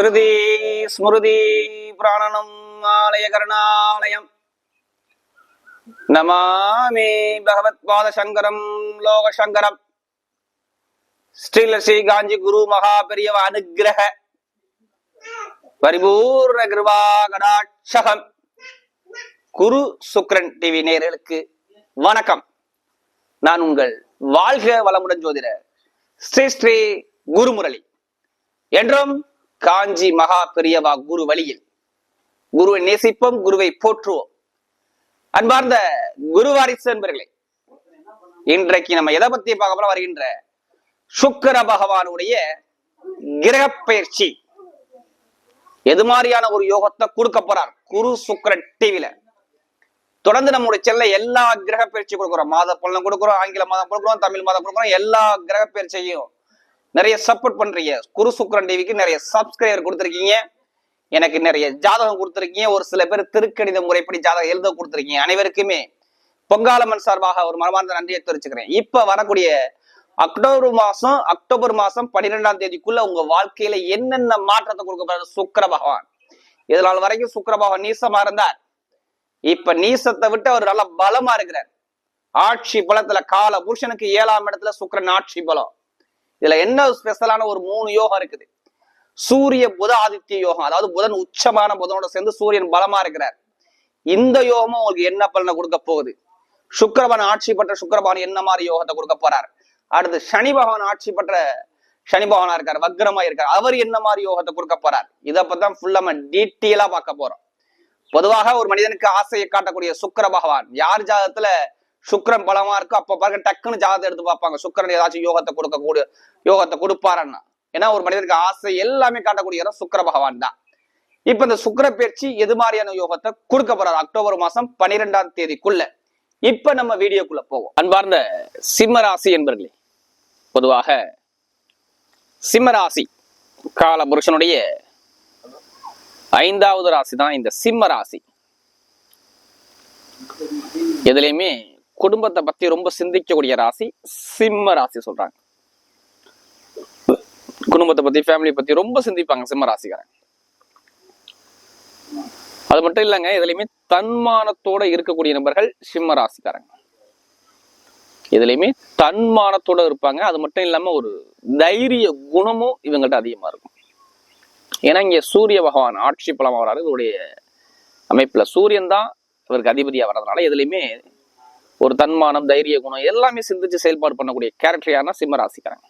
ஸ்ருதி ஸ்மிருதி பிராணனம் ஆலய கருணாலயம். நமாமி பகவத் பாத சங்கரம் லோக சங்கரம் ஸ்ரீலஸ்ரீ காஞ்சி குரு மகா பெரியவ அனுகிரக. பரிபூர்ண கிருபா கடாட்சகம். குரு சுக்ரன் டிவி நேர்களுக்கு வணக்கம். நான் உங்கள் வாழ்க வளமுடன் ஜோதிட ஸ்ரீ ஸ்ரீ குருமுரளி. என்றும் காஞ்சி மகா பெரியவா குரு வழியில். குருவை நேசிப்போம் குருவை போற்றுவோம். அன்பார்ந்த குருவாரிசு என்பர்களே இன்றைக்கு நம்ம எதை பத்தி பார்க்க போறோம்? வருகின்ற சுக்கர பகவானுடைய கிரக பயிற்சி. எது மாதிரியான ஒரு யோகத்தை கொடுக்க போறார்? குரு சுக்கரன் டிவில தொடர்ந்து நம்முடைய செல்ல எல்லா கிரக பயிற்சி கொடுக்குறோம். மாத பலனும் கொடுக்குறோம் ஆங்கில மாதம் கொடுக்குறோம் தமிழ் மாதம் கொடுக்குறோம் எல்லா கிரக பயிற்சியையும் நிறைய சப்போர்ட் பண்றீங்க. குரு சுக்கரன் டிவிக்கு நிறைய சப்ஸ்கிரைபர் கொடுத்துருக்கீங்க. எனக்கு நிறைய ஜாதகம் கொடுத்துருக்கீங்க. ஒரு சில பேர் திருக்கணித முறைப்படி ஜாதகம் எழுத கொடுத்துருக்கீங்க. அனைவருக்குமே பொங்காலம்மன் சார்பாக ஒரு மனமார்ந்த நன்றியை தெரிவிச்சுக்கிறேன். இப்ப வரக்கூடிய அக்டோபர் மாசம் அக்டோபர் மாசம் பன்னிரெண்டாம் தேதிக்குள்ள உங்க வாழ்க்கையில என்னென்ன மாற்றத்தை கொடுக்க போறாரு சுக்கர பகவான். இதனால் வரைக்கும் சுக்கர பகவான் நீசமா இருந்தார். இப்ப நீசத்தை விட்டு அவர் நல்ல பலமா இருக்கிறார். ஆட்சி பலத்துல கால புருஷனுக்கு ஏழாம் இடத்துல சுக்கிரன் ஆட்சி பலம். இதுல என்ன ஸ்பெஷலான ஒரு மூணு யோகம் இருக்குது? சூரிய புத ஆதித்ய யோகம். அதாவது புதன் உச்சமான புதனோட சேர்ந்து சூரியன் பலமா இருக்கிறார். இந்த யோகமும் உங்களுக்கு என்ன பலனை கொடுக்க போகுது? சுக்கிரபவன் ஆட்சி பெற்ற சுக்கரபான் என்ன மாதிரி யோகத்தை கொடுக்க போறார்? அடுத்து சனி பகவான் ஆட்சி பெற்ற சனி பகவானா இருக்கார் வக்ரமா இருக்கார். அவர் என்ன மாதிரி யோகத்தை கொடுக்க போறார்? இதை பத்தி ஃபுல்லா நம்ம டீட்டெயிலா பார்க்க போறோம். பொதுவாக ஒரு மனிதனுக்கு ஆசையை காட்டக்கூடிய சுக்கர பகவான் யார் ஜாதத்துல சுக்கரன் பலமா இருக்கு அப்ப பாருங்க டக்குன்னு ஜாதகத்தை எடுத்து பார்ப்பாங்க. சுக்கரன் ஏதாச்சும் யோகத்தை கொடுக்க கூடிய யோகத்தை கொடுப்பாருன்னா. ஏன்னா ஒரு மனிதனுக்கு ஆசை எல்லாமே காட்டக்கூடிய இடம் பகவான் தான். இப்ப இந்த சுக்கிர பயிற்சி எது மாதிரியான யோகத்தை கொடுக்க போறாரு? அக்டோபர் மாசம் பனிரெண்டாம் தேதிக்குள்ள. இப்ப நம்ம வீடியோக்குள்ள போவோம். அன்பார்ந்த சிம்ம ராசி என்பர்களே பொதுவாக சிம்ம ராசி கால புருஷனுடைய ஐந்தாவது ராசி தான் இந்த சிம்ம ராசி எதுலையுமே குடும்பத்தை பத்தி ரொம்ப சிந்திக்கக்கூடிய ராசி சிம்ம ராசி சொல்றாங்க. குடும்பத்தை பத்தி ஃபேமிலி பத்தி ரொம்ப சிந்திப்பாங்க சிம்ம ராசிக்காரங்க. அது மட்டும் இல்லைங்க இதுலயுமே தன்மானத்தோட இருக்கக்கூடிய நபர்கள் சிம்ம ராசிக்காரங்க. இதுலயுமே தன்மானத்தோட இருப்பாங்க. அது மட்டும் இல்லாம ஒரு தைரிய குணமும் இவங்கள்ட்ட அதிகமா இருக்கும். ஏன்னா இங்க சூரிய பகவான் ஆட்சி பலம் வராரு இதோடைய அமைப்புல சூரியன் தான் இவருக்கு அதிபதியா வர்றதுனால எதுலையுமே ஒரு தன்மானம் தைரிய குணம் எல்லாமே சிந்திச்சு செயல்பாடு பண்ணக்கூடிய கேரக்டர் யாருன்னா சிம்மராசிக்காரங்க.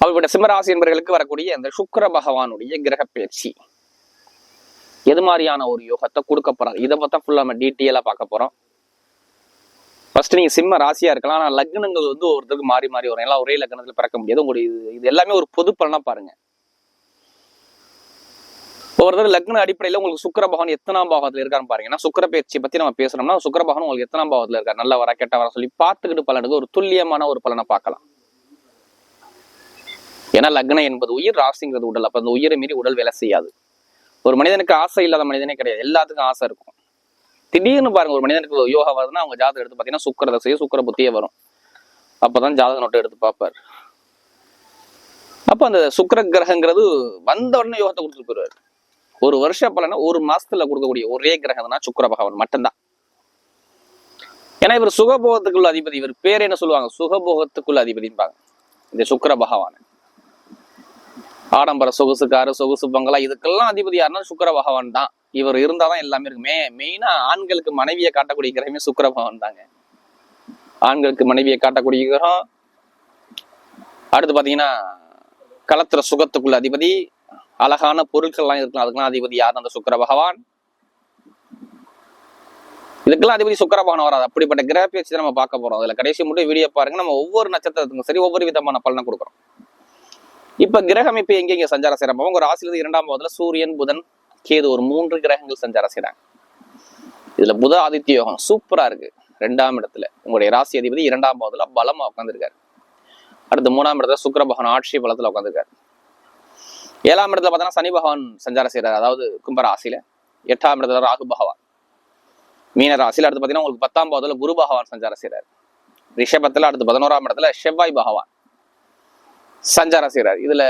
அப்படிப்பட்ட சிம்மராசி என்பவர்களுக்கு வரக்கூடிய அந்த சுக்கர பகவானுடைய கிரக பயிற்சி எது மாதிரியான ஒரு யோகத்தை கொடுக்க போறாரு? இதை பார்த்தா ஃபுல்லாக நம்ம டீட்டெயிலாக பார்க்க போறோம். ஃபர்ஸ்ட் நீங்க சிம்ம ராசியா இருக்கலாம். ஆனால் லக்னங்கள் வந்து ஒருத்தருக்கு மாறி மாறி வரும். எல்லாம் ஒரே லக்னத்தில் பிறக்க முடியாது. உங்களுடைய இது இது எல்லாமே ஒரு பொது பலனா பாருங்க. ஒரு லக்ன அடிப்படையில உங்களுக்கு சுக்கர பகவான் எத்தனாம் பாகத்தில் இருக்கான்னு பாருங்க சுக்கர பயிற்சியை பற்றி பத்தி நம்ம பேசணும்னா சுக்கர பகவான் உங்களுக்கு எத்தனாம் பாகத்தில் இருக்கார்? நல்ல வர கெட்ட வர சொல்லி பார்த்துக்கிட்டு பலனுக்கு ஒரு துல்லியமான ஒரு பலனை பார்க்கலாம். ஏன்னா லக்னம் என்பது உயிர் ராசிங்கிறது உடல். அப்ப அந்த உயிரை மீறி உடல் வேலை செய்யாது. ஒரு மனிதனுக்கு ஆசை இல்லாத மனிதனே கிடையாது. எல்லாத்துக்கும் ஆசை இருக்கும். திடீர்னு பாருங்க ஒரு மனிதனுக்கு யோகா வருதுன்னா அவங்க ஜாதகம் எடுத்து பார்த்தீங்கன்னா சுக்கர தசையோ சுக்கர புத்தியே வரும். அப்பதான் ஜாதக நோட்டை எடுத்து பார்ப்பார். அப்ப அந்த சுக்கர கிரகங்கிறது வந்த உடனே யோகத்தை கொடுத்துட்டு போயிருவாரு ஒரு வருஷ பலனை ஒரு மாசத்துல கொடுக்கக்கூடிய ஒரே கிரகம்னா சுக்கர பகவான் மட்டும்தான். ஏன்னா இவர் சுகபோகத்துக்குள்ள அதிபதி இவர் பேர் என்ன சொல்லுவாங்க? சுகபோகத்துக்குள்ள அதிபதிம்பாங்க இந்த சுக்கர பகவான். ஆடம்பர சொகுசுக்காரு சொகுசு பங்களா இதுக்கெல்லாம் அதிபதி யாருன்னா சுக்கிர பகவான் தான். இவர் இருந்தாதான் எல்லாமே இருக்கு. மே மெயினா ஆண்களுக்கு மனைவியை காட்டக்கூடிய கிரகமே சுக்கர பகவான் தாங்க. ஆண்களுக்கு மனைவியை காட்டக்கூடிய கிரகம். அடுத்து பாத்தீங்கன்னா கலத்துற சுகத்துக்குள்ள அதிபதி அழகான பொருட்கள்லாம் இருக்கலாம் அதுக்கெல்லாம் அதிபதி யார்? அந்த சுக்கர பகவான். இதுக்கெல்லாம் அதிபதி சுக்கிர பகவான் வராது. அப்படிப்பட்ட கிரக வச்சு நம்ம பார்க்க போறோம். அதுல கடைசி மட்டும் வீடியோ பாருங்க. நம்ம ஒவ்வொரு நட்சத்திரத்துக்கும் சரி ஒவ்வொரு விதமான பலனை கொடுக்குறோம். இப்ப கிரக அமைப்பு எங்க சஞ்சாரம் செய்யறாங்க? உங்க ராசியிலிருந்து இரண்டாம் பாவத்துல சூரியன் புதன் கேது ஒரு மூன்று கிரகங்கள் சஞ்சாரம் செய்யறாங்க. இதுல புத ஆதித்ய யோகம் சூப்பரா இருக்கு. ரெண்டாம் இடத்துல உங்களுடைய ராசி அதிபதி இரண்டாம் பாவத்துல பலமா உட்காந்துருக்காரு அடுத்து மூணாம் இடத்துல சுக்கர பகவான் ஆட்சி பலத்துல உட்காந்துருக்காரு ஏழாம் இடத்துல பார்த்தோன்னா சனி பகவான் சஞ்சாரம் செய்கிறார் அதாவது கும்பராசியில் எட்டாம் இடத்துல ராகு பகவான். மீன ராசியில் அடுத்து பார்த்தீங்கன்னா உங்களுக்கு பத்தாம் பாவத்துல குரு பகவான் சஞ்சாரம் செய்கிறார் ரிஷபத்தில் அடுத்து பதினோராம் இடத்துல செவ்வாய் பகவான் சஞ்சாரம் செய்கிறார் இதுல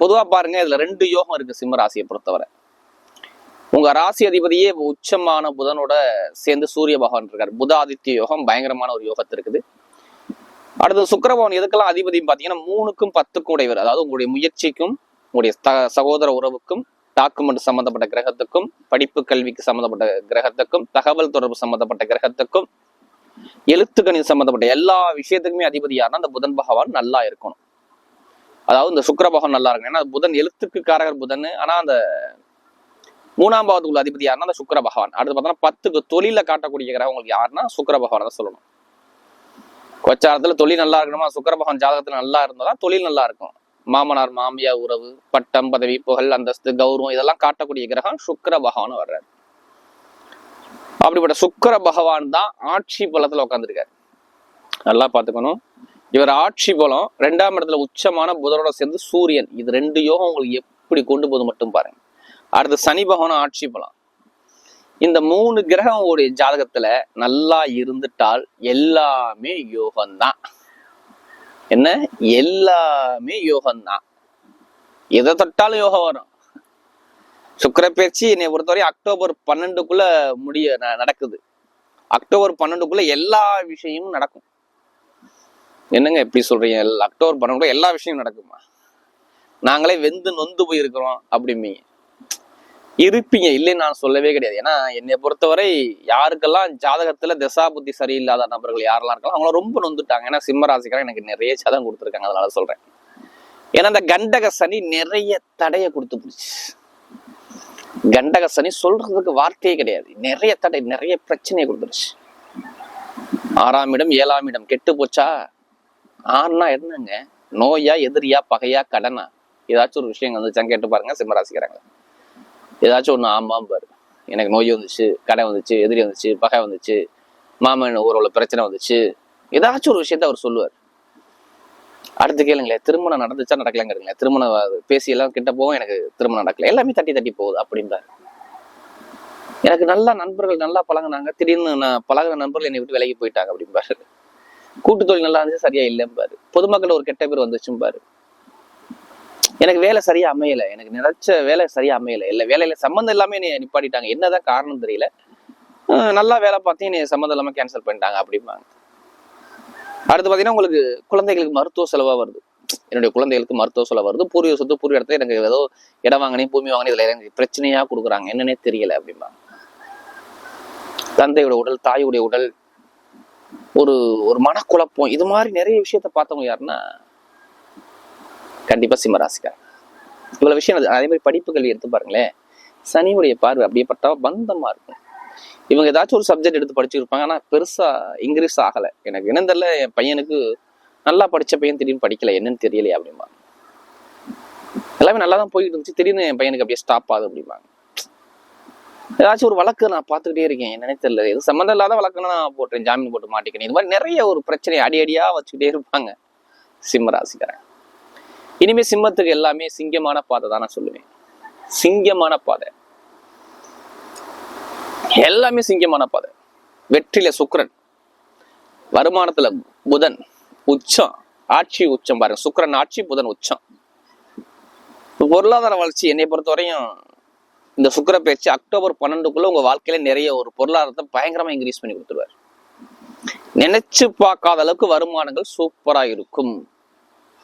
பொதுவா பாருங்க இதுல ரெண்டு யோகம் இருக்கு சிம்ம ராசியை பொறுத்தவரை. உங்க ராசி அதிபதியே உச்சமான புதனோட சேர்ந்து சூரிய பகவான் இருக்காரு. புதாதித்ய யோகம் பயங்கரமான ஒரு யோகத்து இருக்குது. அடுத்து சுக்கரபவன் எதுக்கெல்லாம் அதிபதி பாத்தீங்கன்னா மூணுக்கும் பத்துக்கும் உடையவர். அதாவது உங்களுடைய முயற்சிக்கும் உங்களுடைய த- சகோதர உறவுக்கும் டாக்குமெண்ட் சம்பந்தப்பட்ட கிரகத்துக்கும் படிப்பு கல்விக்கு சம்பந்தப்பட்ட கிரகத்துக்கும் தகவல் தொடர்பு சம்பந்தப்பட்ட கிரகத்துக்கும் எழுத்துக்கணி சம்பந்தப்பட்ட எல்லா விஷயத்துக்குமே அதிபதி யாருன்னா அந்த புதன் பகவான் நல்லா இருக்கணும். அதாவது இந்த சுக்கர பகவான் நல்லா இருக்கணும். ஏன்னா புதன் எழுத்துக்கு காரகர் புதன் ஆனா அந்த மூணாம் பாவத்துக்குள்ள அதிபதி யாருன்னா அந்த சுக்கர பகவான். அடுத்து பார்த்தோம்னா பத்துக்கு தொழில காட்டக்கூடிய கிரகம் உங்களுக்கு யாருன்னா சுக்கர பகவான் தான் சொல்லணும். கொச்சாரத்துல தொழில் நல்லா இருக்கணுமா? சுக்கர பகவான் ஜாதகத்துல நல்லா இருந்தாதான் தொழில் நல்லா இருக்கும். மாமனார் மாமியார் உறவு பட்டம் பதவி புகழ் அந்தஸ்து கௌரவம் இதெல்லாம் காட்டக்கூடிய கிரகம் சுக்கர பகவான் வர்றாரு. அப்படிப்பட்ட சுக்கர பகவான் தான் ஆட்சி பலத்துல உட்காந்துருக்காரு நல்லா பார்த்துக்கணும். இவர் ஆட்சி பலம் ரெண்டாம் இடத்துல உச்சமான புதனோட சேர்ந்து சூரியன். இது ரெண்டு யோகம் உங்களுக்கு எப்படி கொண்டு போது மட்டும் பாருங்க. அடுத்து சனி பகவான் ஆட்சி பலம். இந்த மூணு கிரகம் உங்களுடைய ஜாதகத்துல நல்லா இருந்துட்டால் எல்லாமே யோகம்தான். என்ன? எல்லாமே யோகம்தான். எதை தொட்டாலும் யோகம் வரும். சுக்கிர பயிற்சி என்னை பொறுத்தவரை அக்டோபர் பன்னெண்டுக்குள்ள முடிய ந- நடக்குது. அக்டோபர் பன்னெண்டுக்குள்ள எல்லா விஷயமும் நடக்கும். என்னங்க எப்படி சொல்றீங்க? அக்டோபர் பன்னெண்டுக்குள்ள எல்லா விஷயமும் நடக்குமா? நாங்களே வெந்து நொந்து போயிருக்கிறோம் அப்படிம்பீங்க. இருப்பீங்க இல்லைன்னு நான் சொல்லவே கிடையாது. ஏன்னா என்னை பொறுத்தவரை யாருக்கெல்லாம் ஜாதகத்துல திசா புத்தி சரியில்லாத நபர்கள் யாரெல்லாம் இருக்கலாம் அவங்கள ரொம்ப நொந்துட்டாங்க. ஏன்னா சிம்ம ராசிக்காரன் எனக்கு நிறைய சதம் கொடுத்துருக்காங்க. அதனால சொல்றேன். ஏன்னா அந்த கண்டக சனி நிறைய தடையை கொடுத்து போச்சு. கண்டக சனி சொல்றதுக்கு வார்த்தையே கிடையாது. நிறைய தடை நிறைய பிரச்சனையை கொடுத்துருச்சு. ஆறாம் இடம் ஏழாம் இடம். கெட்டு போச்சா? ஆறுனா என்னங்க? நோயா எதிரியா பகையா கடனா? ஏதாச்சும் ஒரு விஷயம் வந்துச்சான்னு கேட்டு பாருங்க சிம்மராசிக்கிறாங்க ஏதாச்சும் ஒன்று ஆமாம் பாரு. எனக்கு நோய் வந்துச்சு கடை வந்துச்சு எதிரி வந்துச்சு பகை வந்துச்சு மாமன் ஊரோட பிரச்சனை வந்துச்சு. ஏதாச்சும் ஒரு விஷயத்த அவர் சொல்லுவார். அடுத்து கேளுங்களேன் திருமணம் நடந்துச்சா நடக்கலங்கிறீங்களே திருமணம் பேசி எல்லாம் கிட்ட போகும் எனக்கு திருமணம் நடக்கல. எல்லாமே தட்டி தட்டி போகுது அப்படின்றாரு எனக்கு நல்லா நண்பர்கள் நல்லா பழகுனாங்க. திடீர்னு நான் பழகின நண்பர்கள் என்னை விட்டு விலகி போயிட்டாங்க அப்படிம்பாரு. கூட்டுத்தொழில் நல்லா இருந்துச்சு சரியா இல்லைம்பாரு. பொதுமக்கள் ஒரு கெட்ட பேர் வந்துச்சும்பாரு. எனக்கு வேலை சரியா அமையல. எனக்கு நினைச்ச வேலை சரியா அமையல. இல்ல வேலையில சம்மந்தம் இல்லாம என்னை நிப்பாட்டிட்டாங்க. என்னதான் காரணம் தெரியல. நல்லா வேலை பார்த்து என்னை சம்மந்தம் இல்லாம கேன்சல் பண்ணிட்டாங்க அப்படிம்பாங்க. அடுத்து பாத்தீங்கன்னா உங்களுக்கு குழந்தைகளுக்கு மருத்துவ செலவா வருது. என்னுடைய குழந்தைகளுக்கு மருத்துவ செலவு வருது. பூர்வீக சொத்து பூர்வீக இடத்துல எனக்கு ஏதோ இடம் வாங்கினே பூமி வாங்கினே இதுல எனக்கு பிரச்சனையா கொடுக்குறாங்க. என்னன்னே தெரியல அப்படிம்பாங்க. தந்தையோட உடல் தாயுடைய உடல் ஒரு ஒரு மனக்குழப்பம். இது மாதிரி நிறைய விஷயத்த பார்த்தவங்க யாருன்னா கண்டிப்பா சிம்மராசிக்கார் இவ்வளவு விஷயம் அதே மாதிரி படிப்புகள் எடுத்து பாருங்களேன். சனியுடைய பார்வை அப்படியே பட்டா பந்தமா இருக்கும். இவங்க ஏதாச்சும் ஒரு சப்ஜெக்ட் எடுத்து படிச்சிருப்பாங்க. ஆனா பெருசா இன்க்ரீஸ் ஆகல. எனக்கு என்ன தெரியல. என் பையனுக்கு நல்லா படிச்ச பையன் திடீர்னு படிக்கல. என்னன்னு தெரியலையே அப்படிம்பாங்க. எல்லாமே நல்லா தான் போயிட்டு இருந்துச்சு. திடீர்னு என் பையனுக்கு அப்படியே ஸ்டாப் ஆகுது அப்படிம்பாங்க. ஏதாச்சும் ஒரு வழக்கு நான் பார்த்துக்கிட்டே இருக்கேன். என்னன்னே தெரியல. இது சம்மந்தம் இல்லாத வழக்குன்னு நான் போட்டேன் ஜாமீன் போட்டு மாட்டிக்கிறேன். இது மாதிரி நிறைய ஒரு பிரச்சனை அடி அடியா வச்சுக்கிட்டே இருப்பாங்க சிம்ம ராசிக்காரன் இனிமே சிம்மத்துக்கு எல்லாமே சிங்கமான பாதை தான் நான் சொல்லுவேன். சிங்கமான பாதை. எல்லாமே சிங்கமான பாதை. வெற்றில சுக்கரன் வருமானத்துல புதன் உச்சம் ஆட்சி உச்சம் பாருங்க. சுக்கரன் ஆட்சி புதன் உச்சம். பொருளாதார வளர்ச்சி என்னை பொறுத்தவரையும் இந்த சுக்கிர பேச்சு அக்டோபர் பன்னெண்டுக்குள்ள உங்க வாழ்க்கையில நிறைய ஒரு பொருளாதாரத்தை பயங்கரமா இன்க்ரீஸ் பண்ணி கொடுத்துருவார். நினைச்சு பார்க்காத அளவுக்கு வருமானங்கள் சூப்பரா இருக்கும்.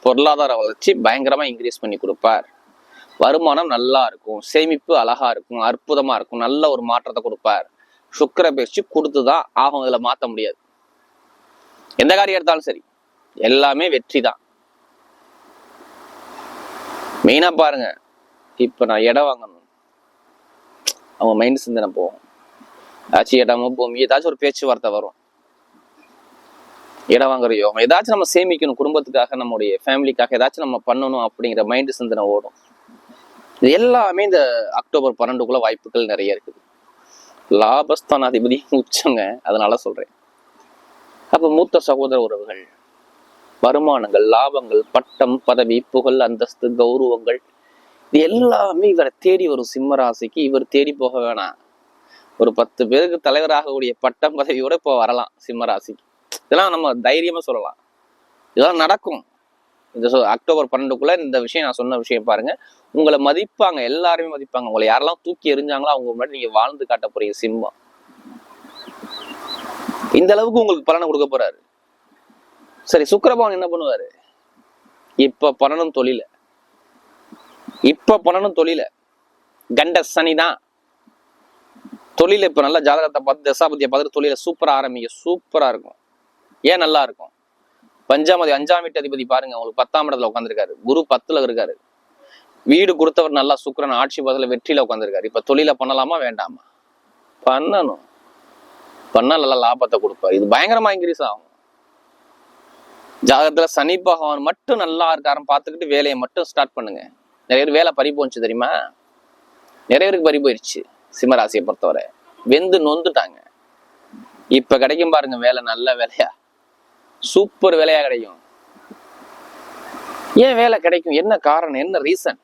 பொருளாதார வளர்ச்சி பயங்கரமாக இன்க்ரீஸ் பண்ணி கொடுப்பார். வருமானம் நல்லா இருக்கும் சேமிப்பு அழகா இருக்கும் அற்புதமாக இருக்கும் நல்ல ஒரு மாற்றத்தை கொடுப்பார். சுக்கர பயிற்சி கொடுத்துதான் ஆகும் இதில் மாற்ற முடியாது. எந்த காரியம் எடுத்தாலும் சரி எல்லாமே வெற்றி தான் மெயினாக பாருங்க இப்போ நான் இடம் வாங்கணும். அவங்க மைண்ட் சிந்தனை போகும். ஏதாச்சும் இடமோ பூமி ஏதாச்சும் ஒரு பேச்சுவார்த்தை வரும். இடம் வாங்குற யோகம். ஏதாச்சும் நம்ம சேமிக்கணும் குடும்பத்துக்காக நம்முடைய ஃபேமிலிக்காக ஏதாச்சும் நம்ம பண்ணணும் அப்படிங்கிற மைண்ட் சிந்தனை ஓடும். இது எல்லாமே இந்த அக்டோபர் பன்னெண்டுக்குள்ள வாய்ப்புகள் நிறைய இருக்குது. லாபஸ்தானாதிபதி உச்சங்க அதனால சொல்றேன். அப்ப மூத்த சகோதர உறவுகள் வருமானங்கள் லாபங்கள் பட்டம் பதவி புகழ் அந்தஸ்து கௌரவங்கள் இது எல்லாமே இவரை தேடி வரும் சிம்ம ராசிக்கு இவர் தேடி போக வேணாம். ஒரு பத்து பேருக்கு தலைவராகக்கூடிய பட்டம் பதவியோட இப்போ வரலாம் சிம்ம ராசிக்கு. இதெல்லாம் நம்ம தைரியமா சொல்லலாம். இதெல்லாம் நடக்கும். இந்த அக்டோபர் பன்னெண்டுக்குள்ள இந்த விஷயம் நான் சொன்ன விஷயம் பாருங்க. உங்களை மதிப்பாங்க எல்லாருமே மதிப்பாங்க. உங்களை யாரெல்லாம் தூக்கி எறிஞ்சாங்களோ அவங்க முன்னாடி நீங்க வாழ்ந்து காட்ட போறீங்க சிம்மம். இந்த அளவுக்கு உங்களுக்கு பலனை கொடுக்க போறாரு. சரி சுக்கரபவன் என்ன பண்ணுவாரு? இப்ப பண்ணணும் தொழில. இப்ப பண்ணணும் தொழில. கண்ட சனி தான். தொழில இப்ப நல்ல ஜாதகத்தை பார்த்து தசாபதியை பார்த்துட்டு தொழில சூப்பரா ஆரம்பிங்க. சூப்பரா இருக்கும். ஏன் நல்லா இருக்கும் பஞ்சாமதி அஞ்சாம் வீட்டு அதிபதி பாருங்க உங்களுக்கு பத்தாம் இடத்துல உட்காந்துருக்காரு குரு பத்துல இருக்காரு. வீடு கொடுத்தவர் நல்லா சுக்கரன் ஆட்சி பதில வெற்றியில உட்காந்துருக்காரு இப்ப தொழில பண்ணலாமா வேண்டாமா? பண்ணணும். பண்ணா நல்லா லாபத்தை கொடுப்பாரு. இது பயங்கரமா இன்க்ரீஸ் ஆகும். ஜாதகத்துல சனி பகவான் மட்டும் நல்லா இருக்காருன்னு பார்த்துக்கிட்டு வேலையை மட்டும் ஸ்டார்ட் பண்ணுங்க. நிறைய பேர் வேலை பறி போச்சு தெரியுமா? நிறைய பேருக்கு பறி போயிடுச்சு சிம்மராசியை பொறுத்தவரை. வெந்து நொந்துட்டாங்க. இப்ப கிடைக்கும் பாருங்க வேலை நல்ல வேலையா? சூப்பர் வேலையா கிடைக்கும். ஏன் வேலை கிடைக்கும்? என்ன காரணம்? என்ன ரீசன்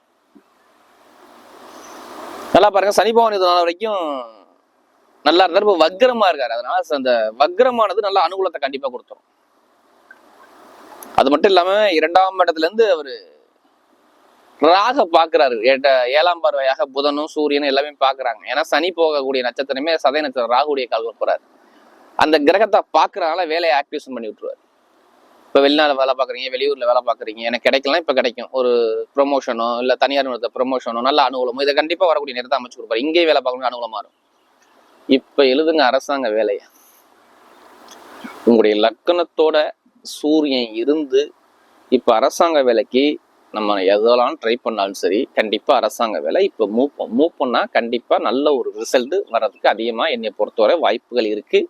நல்லா பாருங்க. சனி பகவான் இது நாள் வரைக்கும் நல்லா இருந்தாரு. வக்ரமா இருக்காரு. அதனால அந்த வக்ரமானது நல்ல அனுகூலத்தை கண்டிப்பா கொடுத்துரும். அது மட்டும் இல்லாம இரண்டாம் இடத்துல இருந்து அவரு ராக பாக்குறாரு ஏட்ட ஏழாம் பார்வையாக புதனும் சூரியனும் எல்லாமே பாக்குறாங்க ஏன்னா சனி போகக்கூடிய நட்சத்திரமே சதய நட்சத்திரம் ராகுடைய கால் போறாரு. அந்த கிரகத்தை பாக்குறதுனால வேலையை ஆக்டிவேஷன் பண்ணி விட்டுருவாரு. இப்போ வெளிநாடு வேலை பார்க்குறீங்க வெளியூரில் வேலை பார்க்குறீங்க எனக்கு கிடைக்கலாம் இப்போ கிடைக்கும். ஒரு ப்ரொமோஷனோ இல்லை தனியார் நிறுத்த ப்ரொமோஷனோ நல்ல அனுகூலமோ இதை கண்டிப்பாக வரக்கூடிய நேரத்தை அமைச்சு கொடுப்பாரு. இங்கேயே வேலை பார்க்கணும் அனுகூலமாக இருக்கும். இப்போ எழுதுங்க அரசாங்க வேலையை. உங்களுடைய லக்கணத்தோட சூரியன் இருந்து இப்போ அரசாங்க வேலைக்கு நம்ம எதெல்லாம் ட்ரை பண்ணாலும் சரி கண்டிப்பாக அரசாங்க வேலை. இப்போ மூவ் மூவ் கண்டிப்பாக நல்ல ஒரு ரிசல்ட் வர்றதுக்கு அதிகமாக என்னை பொறுத்தவரை வாய்ப்புகள் இருக்குது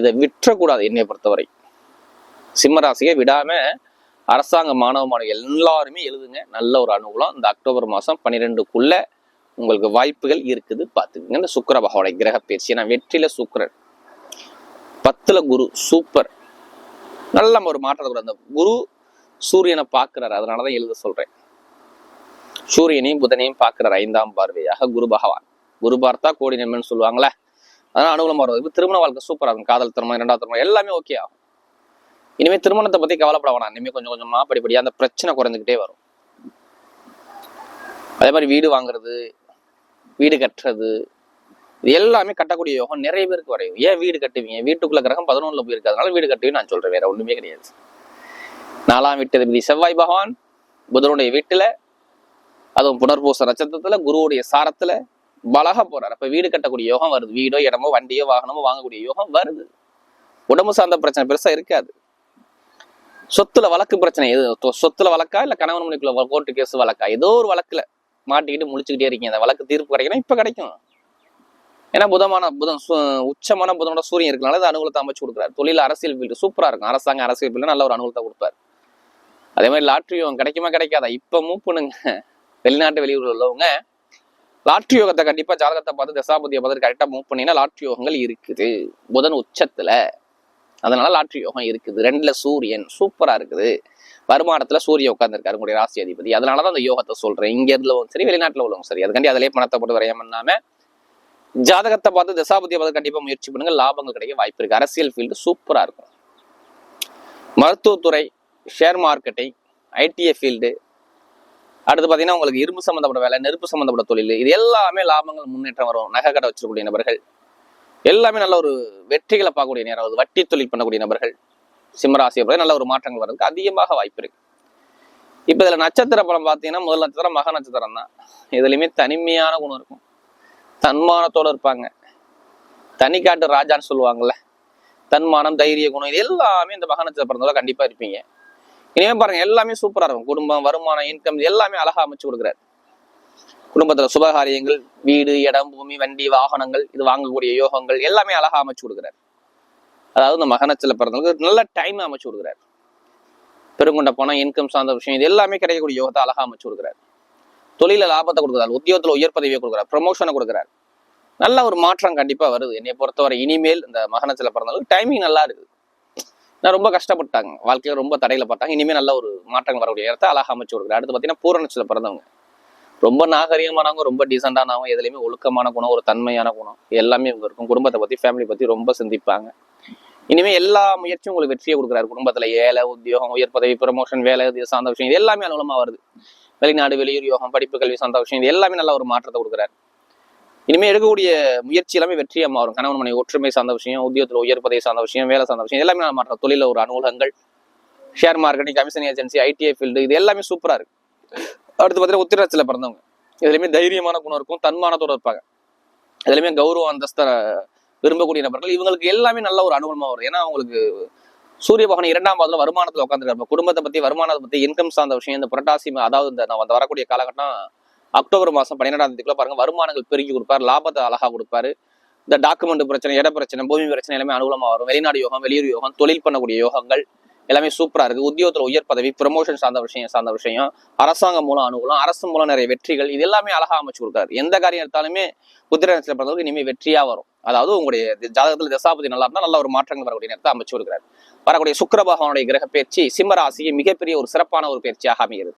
இதை விற்றக்கூடாது என்னை பொறுத்தவரை. சிம்மராசியை விடாம அரசாங்க மாணவ மாணவிகள் எல்லாருமே எழுதுங்க. நல்ல ஒரு அனுகூலம். இந்த அக்டோபர் மாதம் பன்னிரெண்டுக்குள்ள உங்களுக்கு வாய்ப்புகள் இருக்குது. பார்த்துக்கங்க. இந்த சுக்கர பகவானை கிரக பயிற்சி. ஏன்னா வெற்றியில சுக்கரன். பத்துல குரு. சூப்பர். நல்ல ஒரு மாற்றத்தை கூட அந்த குரு சூரியனை பார்க்கிறாரு. அதனாலதான் எழுத சொல்றேன். சூரியனையும் புதனையும் பார்க்கிறார் ஐந்தாம் பார்வையாக குரு பகவான். குரு பார்த்தா கோடி நன்மைன்னு சொல்லுவாங்களே. அதனால அனுகூலமா வருது திருமண வாழ்க்கை சூப்பராக இருக்கும். காதல் திருமணம் இரண்டாவது திருமணம் எல்லாமே ஓகே ஆகும். இனிமே திருமணத்தை பத்தி கவலைப்பட வேணாம். இனிமேல் கொஞ்சம் கொஞ்சமா படிப்படியா அந்த பிரச்சனை குறைஞ்சுக்கிட்டே வரும். அதே மாதிரி வீடு வாங்குறது வீடு கட்டுறது இது எல்லாமே கட்டக்கூடிய யோகம் நிறைய பேருக்கு வரையும். ஏன் வீடு கட்டுவீங்க? வீட்டுக்குள்ள கிரகம் பதினொன்றுல போயிருக்கு. அதனால வீடு கட்டுவீங்க நான் சொல்றேன். வேற ஒண்ணுமே கிடையாது. நாலாம் வீட்டு அதிபதி செவ்வாய் பகவான் புதனுடைய வீட்டுல அதுவும் புனர்பூச நட்சத்திரத்துல குருவுடைய சாரத்துல பலக போறார். அப்ப வீடு கட்டக்கூடிய யோகம் வருது. வீடோ இடமோ வண்டியோ வாகனமோ வாங்கக்கூடிய யோகம் வருது. உடம்பு சார்ந்த பிரச்சனை பெருசா இருக்காது. சொத்துல வழக்கு பிரச்சனை. எது சொத்துல வழக்கா இல்ல கணவன் மனைவிக்குள்ள கோர்ட்டு கேஸ் வழக்கா? ஏதோ ஒரு வழக்குல மாட்டிக்கிட்டு முழிச்சுக்கிட்டே இருக்கீங்க. அந்த வழக்கு தீர்ப்பு கிடைக்கணும் இப்ப கிடைக்கும். ஏன்னா புதமான புதன் சு- உச்சமான புதனோட சூரியன் இருக்கனால அது அனுகூலத்தை அமைச்சு கொடுக்குறாரு. தொழில் அரசியல் ஃபீல்டு சூப்பரா இருக்கும். அரசாங்க அரசியல் ஃபீல்டு நல்ல ஒரு அனுகூலத்தை கொடுப்பாரு. அதே மாதிரி லாட்ரி யோகம் கிடைக்குமா கிடைக்காதா? இப்ப மூவ் பண்ணுங்க வெளிநாட்டு வெளியூர்ல உள்ளவங்க லாட்ரி யோகத்தை கண்டிப்பா ஜாதகத்தை பார்த்து தசாபதியை பார்த்து கரெக்டா மூவ் பண்ணீங்கன்னா லாட்ரி யோகங்கள் இருக்குது. புதன் உச்சத்துல. அதனால லாட்ரி யோகம் இருக்குது. ரெண்டுல சூரியன் சூப்பரா இருக்குது. வருமானத்துல சூரியன் உட்காந்துருக்காரு உங்களுடைய ராசி அதிபதி. அதனாலதான் அந்த யோகத்தை சொல்றேன். இங்க இருந்தவங்க சரி வெளிநாட்டுல உள்ளவங்க சரி. அதுக்காண்டி அதிலே பணத்தை போட்டு வரையாம ஜாதகத்தை பார்த்து தசாபதியை பார்த்து கண்டிப்பா முயற்சி பண்ணுங்க. லாபங்கள் கிடைக்க வாய்ப்பு இருக்கு. அரசியல் ஃபீல்டு சூப்பரா இருக்கும். மருத்துவத்துறை ஷேர் மார்க்கெட்டிங் ஐடிஐ ஃபீல்டு அடுத்து பார்த்தீங்கன்னா உங்களுக்கு இரும்பு சம்மந்தப்பட்ட வேலை நெருப்பு சம்மந்தப்பட்ட தொழில். இது எல்லாமே லாபங்கள் முன்னேற்றம் வரும். நகை கடை வச்சிருக்கக்கூடிய நபர்கள் எல்லாமே நல்ல ஒரு வெற்றிகளை பார்க்கக்கூடிய நேரம். அதாவது வட்டி தொழில் பண்ணக்கூடிய நபர்கள் சிம்மராசியை பொறுத்த நல்ல ஒரு மாற்றங்கள் வர்றதுக்கு அதிகமாக வாய்ப்பு இருக்கு. இப்போ இதில் நட்சத்திர படம் பார்த்தீங்கன்னா முதல் நட்சத்திரம் மக நட்சத்திரம் தான். இதுலையுமே தனிமையான குணம் இருக்கும். தன்மானத்தோடு இருப்பாங்க. தனிக்காட்டு ராஜான்னு சொல்லுவாங்கல்ல. தன்மானம் தைரிய குணம் இது எல்லாமே இந்த மக நட்சத்திர பிறந்தவங்க கண்டிப்பாக இருப்பீங்க. இனிமே பாருங்க எல்லாமே சூப்பராக இருக்கும். குடும்பம் வருமானம் இன்கம் எல்லாமே அழகாக அமைச்சு கொடுக்குறாரு. குடும்பத்துல சுபகாரியங்கள் வீடு இடம் பூமி வண்டி வாகனங்கள் இது வாங்கக்கூடிய யோகங்கள் எல்லாமே அழகா அமைச்சு கொடுக்குறாரு. அதாவது இந்த மகனத்துல பிறந்தவங்களுக்கு நல்ல டைம் அமைச்சு கொடுக்குறாரு. பெருங்கொண்ட பணம் இன்கம் சார்ந்த விஷயம் இது எல்லாமே கிடைக்கக்கூடிய யோகத்தை அழகா அமைச்சு கொடுக்குறாரு. தொழில லாபத்தை கொடுக்குறாரு உத்தியோகத்துல உயர் பதவியை கொடுக்குறாரு ப்ரமோஷனை கொடுக்குறாரு. நல்ல ஒரு மாற்றம் கண்டிப்பா வருது. என்னை பொறுத்தவரை இனிமேல் இந்த மகனத்துல பிறந்தவங்களுக்கு டைமிங் நல்லா இருக்குது. நான் ரொம்ப கஷ்டப்பட்டாங்க. வாழ்க்கையில ரொம்ப தடையில பார்த்தாங்க இனிமேல் நல்ல ஒரு மாற்றங்கள் வரக்கூடிய இடத்த அழகா அமைச்சு கொடுக்குறாரு. அடுத்து பாத்தீங்கன்னா பூரணச்சில பிறந்தவங்க. ரொம்ப நாகரிகமானவங்க ரொம்ப டீசெண்டானவங்க எதுலையுமே ஒழுக்கமான குணம் ஒரு தன்மையான குணம் எல்லாமே இவங்க இருக்கும். குடும்பத்தை பத்தி ஃபேமிலி பத்தி ரொம்ப சிந்திப்பாங்க. இனிமே எல்லா முயற்சியும் உங்களுக்கு வெற்றியை கொடுக்குறாரு. குடும்பத்துல ஏழை உத்தியோகம் உயர் பதவி ப்ரமோஷன் வேலை இது சார்ந்த விஷயம் இது எல்லாமே அனுகூலமா வருது. வெளிநாடு வெளியூர் யோகம் படிப்பு கல்வி சார்ந்த விஷயம் இது எல்லாமே நல்ல ஒரு மாற்றத்தை கொடுக்குறாரு. இனிமே எடுக்கக்கூடிய முயற்சி எல்லாமே வெற்றியா மாறும். கணவன் மனைவி ஒற்றுமை சார்ந்த விஷயம் உத்தியோகத்துல உயர் பதவி சார்ந்த விஷயம் வேலை சார்ந்த விஷயம் எல்லாமே நல்ல மாற்றம். தொழில ஒரு அனுகூலங்கள் share marketing commission agency ITI field இது எல்லாமே சூப்பரா இருக்கு. அடுத்து பார்த்தீங்கன்னா உத்திரத்துல பிறந்தவங்க. இதுலையுமே தைரியமான குணம் இருக்கும் தன்மானத்தோட இருப்பாங்க. இதுலையுமே கௌரவ அந்தஸ்த விரும்பக்கூடிய நபர்கள் இவங்களுக்கு எல்லாமே நல்ல ஒரு அனுகூலமாக வரும். ஏன்னா அவங்களுக்கு சூரிய பகவான் இரண்டாம் பாதத்தில் வருமானத்தில் உட்காந்துருக்காரு குடும்பத்தை பத்தி வருமானத்தை பத்தி இன்கம் சார்ந்த விஷயம் இந்த புரட்டாசி அதாவது இந்த நான் வந்து வரக்கூடிய காலகட்டம் அக்டோபர் மாதம் பன்னிரெண்டாம் தேதிக்குள்ள பாருங்க வருமானங்கள் பெருக்கி கொடுப்பாரு லாபத்தை அழகா கொடுப்பாரு. இந்த டாக்குமெண்ட் பிரச்சனை இட பிரச்சனை பூமி பிரச்சனை எல்லாமே அனுகூலமாக வரும். வெளிநாடு யோகம் வெளியூர் யோகம் தொழில் பண்ணக்கூடிய யோகங்கள் எல்லாமே சூப்பராக இருக்கு. உத்தியோகத்தில் உயர் பதவி ப்ரமோஷன் சார்ந்த விஷயம் சார்ந்த விஷயம் அரசாங்கம் மூலம் அனுகூலம் அரசு மூலம் நிறைய வெற்றிகள் இது எல்லாமே அழகாக அமைச்சு கொடுக்குறாரு எந்த காரியம் எடுத்தாலுமே உத்திரத்தில் பிறந்தவங்களுக்கு இனிமே வெற்றியாக வரும். அதாவது உங்களுடைய ஜாதகத்தில் தசாபதி நல்லா இருந்தால் நல்ல ஒரு மாற்றங்கள் வரக்கூடிய நேரத்தை அமைச்சு கொடுக்குறாரு. வரக்கூடிய சுக்கர பகவானுடைய கிரக பயிற்சி சிம்ம மிகப்பெரிய ஒரு சிறப்பான ஒரு பயிற்சியாக அமைகிறது.